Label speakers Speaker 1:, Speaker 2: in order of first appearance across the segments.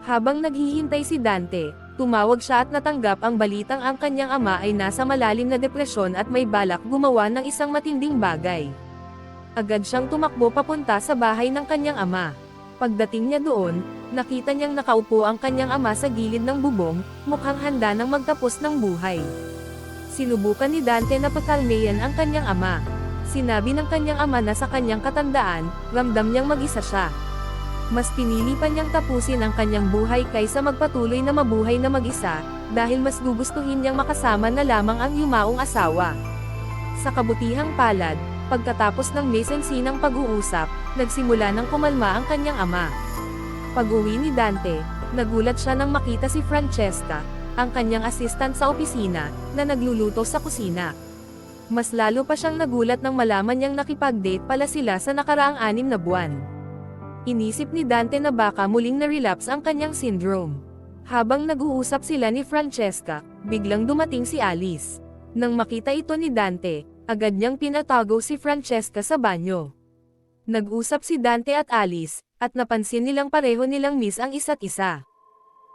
Speaker 1: Habang naghihintay si Dante, tumawag siya at natanggap ang balitang ang kanyang ama ay nasa malalim na depresyon at may balak gumawa ng isang matinding bagay. Agad siyang tumakbo papunta sa bahay ng kanyang ama. Pagdating niya doon, nakita niyang nakaupo ang kanyang ama sa gilid ng bubong, mukhang handa ng magtapos ng buhay. Sinubukan ni Dante na pakalmayan ang kanyang ama. Sinabi ng kanyang ama na sa kanyang katandaan, ramdam niyang mag-isa siya. Mas pinili pa niyang tapusin ang kanyang buhay kaysa magpatuloy na mabuhay na mag-isa, dahil mas gugustuhin niyang makasama na lamang ang yumaong asawa. Sa kabutihang palad, pagkatapos ng mesensinang pag-uusap, nagsimula ng kumalma ang kanyang ama. Pag-uwi ni Dante, nagulat siya nang makita si Francesca, ang kanyang assistant sa opisina, na nagluluto sa kusina. Mas lalo pa siyang nagulat nang malaman niyang nakipag-date pala sila sa nakaraang anim na buwan. Inisip ni Dante na baka muling na-relapse ang kanyang syndrome. Habang nag-uusap sila ni Francesca, biglang dumating si Alice. Nang makita ito ni Dante, agad niyang pinatago si Francesca sa banyo. Nag-usap si Dante at Alice, at napansin nilang pareho nilang miss ang isa't isa.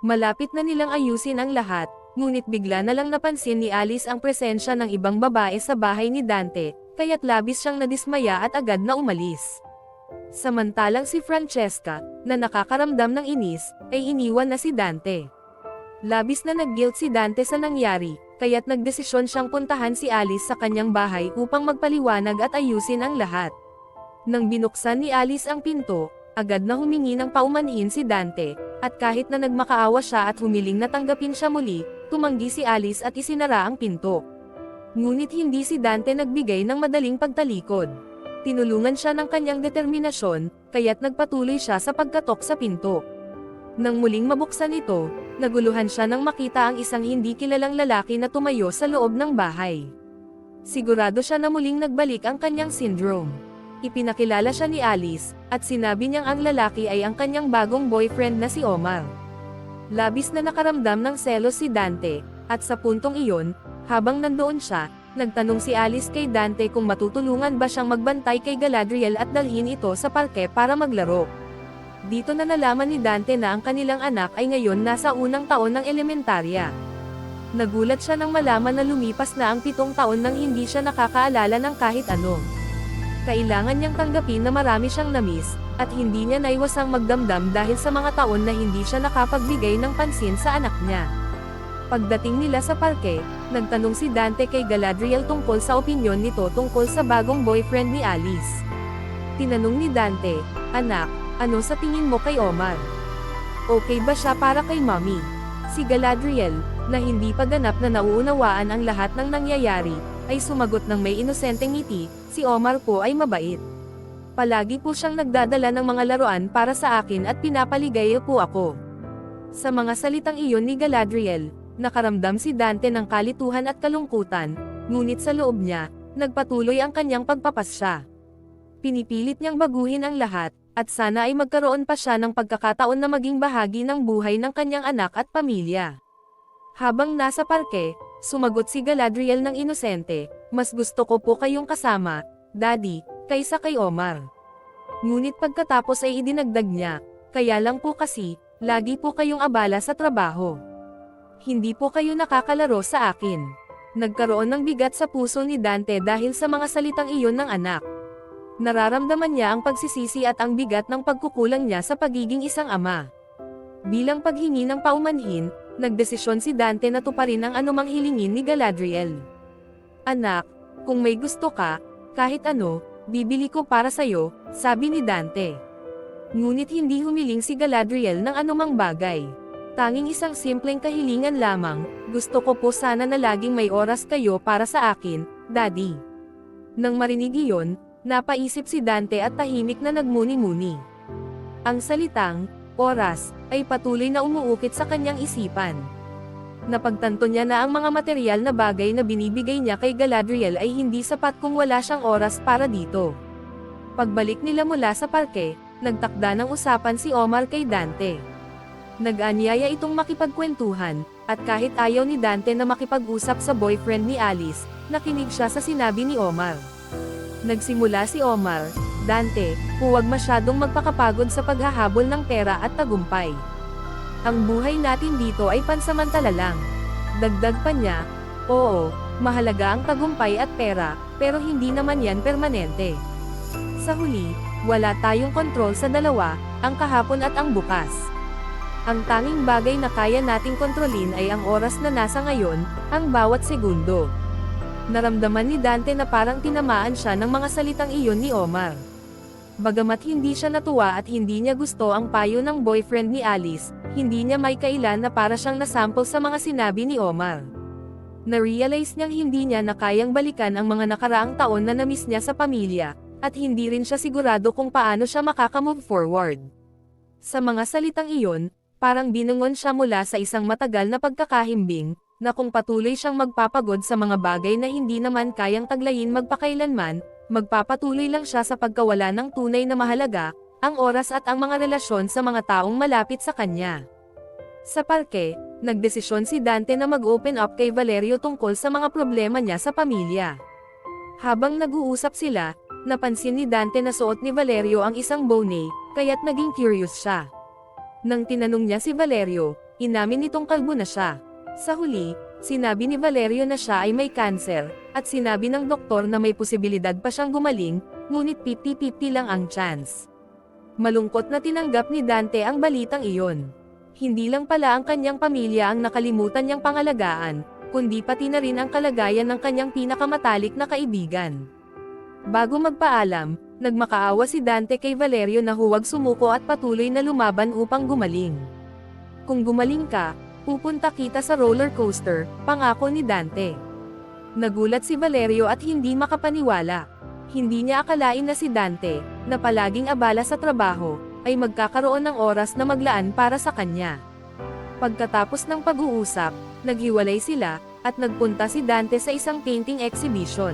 Speaker 1: Malapit na nilang ayusin ang lahat, ngunit bigla na lang napansin ni Alice ang presensya ng ibang babae sa bahay ni Dante, kaya't labis siyang nadismaya at agad na umalis. Samantalang si Francesca, na nakakaramdam ng inis, ay iniwan na si Dante. Labis na nag-guilt si Dante sa nangyari, kaya't nagdesisyon siyang puntahan si Alice sa kanyang bahay upang magpaliwanag at ayusin ang lahat. Nang binuksan ni Alice ang pinto, agad na humingi ng paumanhin si Dante, at kahit na nagmakaawa siya at humiling na tanggapin siya muli, tumanggi si Alice at isinara ang pinto. Ngunit hindi si Dante nagbigay ng madaling pagtalikod. Tinulungan siya ng kanyang determinasyon, kaya't nagpatuloy siya sa pagkatok sa pinto. Nang muling mabuksan ito, naguluhan siya nang makita ang isang hindi kilalang lalaki na tumayo sa loob ng bahay. Sigurado siya na muling nagbalik ang kanyang syndrome. Ipinakilala siya ni Alice, at sinabi niyang ang lalaki ay ang kanyang bagong boyfriend na si Omar. Labis na nakaramdam ng selos si Dante, at sa puntong iyon, habang nandoon siya, nagtanong si Alice kay Dante kung matutulungan ba siyang magbantay kay Galadriel at dalhin ito sa parke para maglaro. Dito na nalaman ni Dante na ang kanilang anak ay ngayon nasa unang taon ng elementarya. Nagulat siya nang malaman na lumipas na ang pitong taon nang hindi siya nakakaalala ng kahit ano. Kailangan niyang tanggapin na marami siyang namiss, at hindi niya naiwasang magdamdam dahil sa mga taon na hindi siya nakapagbigay ng pansin sa anak niya. Pagdating nila sa parke, nagtanong si Dante kay Galadriel tungkol sa opinyon nito tungkol sa bagong boyfriend ni Alice. Tinanong ni Dante, Anak, ano sa tingin mo kay Omar? Okay ba siya para kay mommy? Si Galadriel, na hindi pa ganap na nauunawaan ang lahat ng nangyayari, ay sumagot ng may inosenteng ngiti, si Omar po ay mabait. Palagi po siyang nagdadala ng mga laruan para sa akin at pinapaligaya po ako. Sa mga salitang iyon ni Galadriel, nakaramdam si Dante ng kalituhan at kalungkutan, ngunit sa loob niya, nagpatuloy ang kanyang pagpapasya. Pinipilit niyang baguhin ang lahat, at sana ay magkaroon pa siya ng pagkakataon na maging bahagi ng buhay ng kanyang anak at pamilya. Habang nasa parke, sumagot si Galadriel ng inosente, mas gusto ko po kayong kasama, Daddy, kaysa kay Omar. Ngunit pagkatapos ay idinagdag niya, kaya lang po kasi, lagi po kayong abala sa trabaho. Hindi po kayo nakakalaro sa akin. Nagkaroon ng bigat sa puso ni Dante dahil sa mga salitang iyon ng anak. Nararamdaman niya ang pagsisisi at ang bigat ng pagkukulang niya sa pagiging isang ama. Bilang paghingi ng paumanhin, nagdesisyon si Dante na tuparin ang anumang hilingin ni Galadriel. Anak, kung may gusto ka, kahit ano, bibili ko para sa'yo, sabi ni Dante. Ngunit hindi humiling si Galadriel ng anumang bagay. Tanging isang simpleng kahilingan lamang, gusto ko po sana na laging may oras kayo para sa akin, Daddy. Nang marinig iyon, napaisip si Dante at tahimik na nagmuni-muni. Ang salitang, oras, ay patuloy na umuukit sa kanyang isipan. Napagtanto niya na ang mga material na bagay na binibigay niya kay Galadriel ay hindi sapat kung wala siyang oras para dito. Pagbalik nila mula sa parke, nagtakda ng usapan si Omar kay Dante. Nag-anyaya itong makipagkwentuhan, at kahit ayaw ni Dante na makipag-usap sa boyfriend ni Alice, nakinig siya sa sinabi ni Omar. Nagsimula si Omar, Dante, huwag masyadong magpakapagod sa paghahabol ng pera at tagumpay. Ang buhay natin dito ay pansamantala lang. Dagdag pa niya, oo, mahalaga ang tagumpay at pera, pero hindi naman yan permanente. Sa huli, wala tayong kontrol sa dalawa, ang kahapon at ang bukas. Ang tanging bagay na kaya nating kontrolin ay ang oras na nasa ngayon, ang bawat segundo. Naramdaman ni Dante na parang tinamaan siya ng mga salitang iyon ni Omar. Bagamat hindi siya natuwa at hindi niya gusto ang payo ng boyfriend ni Alice, hindi niya may kailan na para siyang nasample sa mga sinabi ni Omar. Na-realize niyang hindi niya na kayang balikan ang mga nakaraang taon na namiss niya sa pamilya, at hindi rin siya sigurado kung paano siya makakamove forward. Sa mga salitang iyon, parang binungon siya mula sa isang matagal na pagkakahimbing, na kung patuloy siyang magpapagod sa mga bagay na hindi naman kayang taglayin magpakailanman, magpapatuloy lang siya sa pagkawala ng tunay na mahalaga, ang oras at ang mga relasyon sa mga taong malapit sa kanya. Sa parke, nagdesisyon si Dante na mag-open up kay Valerio tungkol sa mga problema niya sa pamilya. Habang nag-uusap sila, napansin ni Dante na suot ni Valerio ang isang bone, kaya't naging curious siya. Nang tinanong niya si Valerio, inamin nitong kalbo na siya. Sa huli, sinabi ni Valerio na siya ay may cancer, at sinabi ng doktor na may posibilidad pa siyang gumaling, ngunit 50-50 lang ang chance. Malungkot na tinanggap ni Dante ang balitang iyon. Hindi lang pala ang kanyang pamilya ang nakalimutan niyang pangalagaan, kundi pati na rin ang kalagayan ng kanyang pinakamatalik na kaibigan. Bago magpaalam, nagmakaawa si Dante kay Valerio na huwag sumuko at patuloy na lumaban upang gumaling. Kung gumaling ka, pupunta kita sa roller coaster, pangako ni Dante. Nagulat si Valerio at hindi makapaniwala. Hindi niya akalain na si Dante, na palaging abala sa trabaho, ay magkakaroon ng oras na maglaan para sa kanya. Pagkatapos ng pag-uusap, naghiwalay sila, at nagpunta si Dante sa isang painting exhibition.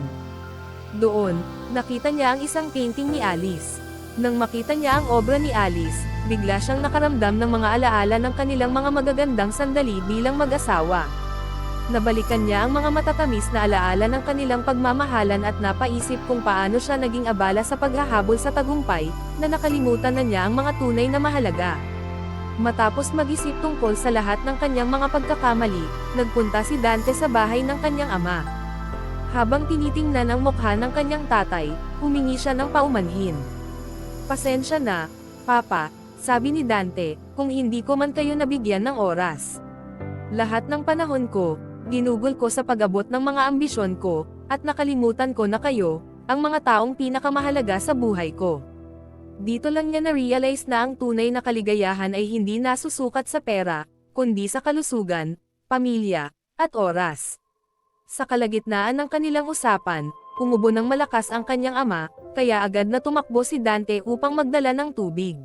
Speaker 1: Doon, nakita niya ang isang painting ni Alice. Nang makita niya ang obra ni Alice, bigla siyang nakaramdam ng mga alaala ng kanilang mga magagandang sandali bilang mag-asawa. Nabalikan niya ang mga matatamis na alaala ng kanilang pagmamahalan at napaisip kung paano siya naging abala sa paghahabol sa tagumpay, na nakalimutan na niya ang mga tunay na mahalaga. Matapos mag-isip tungkol sa lahat ng kanyang mga pagkakamali, nagpunta si Dante sa bahay ng kanyang ama. Habang tinitingnan ang mukha ng kanyang tatay, humingi siya ng paumanhin. Pasensya na, Papa, sabi ni Dante, kung hindi ko man kayo nabigyan ng oras. Lahat ng panahon ko, ginugol ko sa pag-abot ng mga ambisyon ko, at nakalimutan ko na kayo, ang mga taong pinakamahalaga sa buhay ko. Dito lang niya na-realize na ang tunay na kaligayahan ay hindi nasusukat sa pera, kundi sa kalusugan, pamilya, at oras. Sa kalagitnaan ng kanilang usapan, umubo ng malakas ang kanyang ama, kaya agad na tumakbo si Dante upang magdala ng tubig.